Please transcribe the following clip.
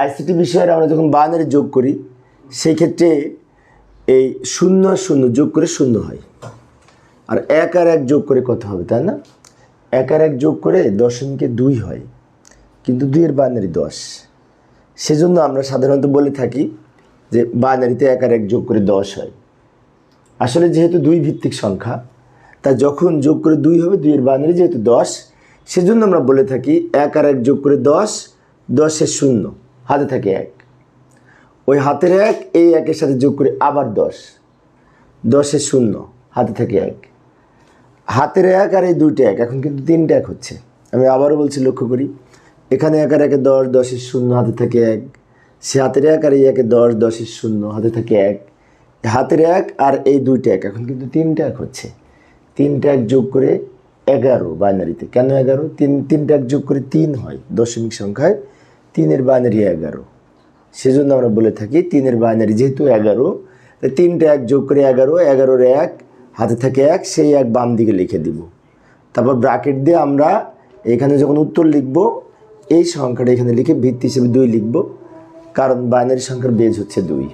ICT বিষয়ের আমরা যখন বাইনারি যোগ করি সেই ক্ষেত্রে এই শূন্য শূন্য যোগ করে শূন্য হয়। আর এক আর এক যোগ করে কত হবে, তাই না? এক আর এক যোগ করে দশমিকে দুই হয়, কিন্তু দুইয়ের বাইনারি দশ। সেজন্য আমরা সাধারণত বলে থাকি যে বাইনারিতে এক আর এক যোগ করে দশ হয়। আসলে যেহেতু দুই ভিত্তিক সংখ্যা, তা যখন যোগ করে দুই হবে, দুইয়ের বাইনারি যেহেতু দশ, সেজন্য আমরা বলে থাকি এক আর এক যোগ করে দশ, দশের শূন্য। হাতে থাকে এক। ওই হাতের এক, এই একের সাথে যোগ করে আবার দশ। দশের শূন্য, হাতে থাকে এক। হাতের এক আর এই দুইটা এক, এখন কিন্তু তিনটা এক হচ্ছে। আমি আবারও বলছি, লক্ষ্য করি। এখানে এক আর একে দশ দশের শূন্য, হাতে থাকে এক। সে হাতের এক আর এই একে দশ দশের শূন্য, হাতে থাকে এক। হাতের এক আর এই দুইটা এক, এখন কিন্তু তিনটা এক হচ্ছে। তিনটা এক যোগ করে এগারো বাইনারিতে। কেন এগারো? তিন, তিনটা এক যোগ করে তিন হয় দশমিক সংখ্যায়। তিনের বাইনারি এগারো। সেজন্য আমরা বলে থাকি তিনের বাইনারি যেহেতু এগারো, তাই তিনটা এক যোগ করে এগারো, এগারোর এক, হাতে থাকে এক, সেই এক বাম দিকে লিখে দিব। তারপর ব্রাকেট দিয়ে আমরা এখানে যখন উত্তর লিখব, এই সংখ্যাটা এখানে লিখে ভিত্তি হিসেবে দুই লিখব, কারণ বাইনারি সংখ্যার বেজ হচ্ছে দুই।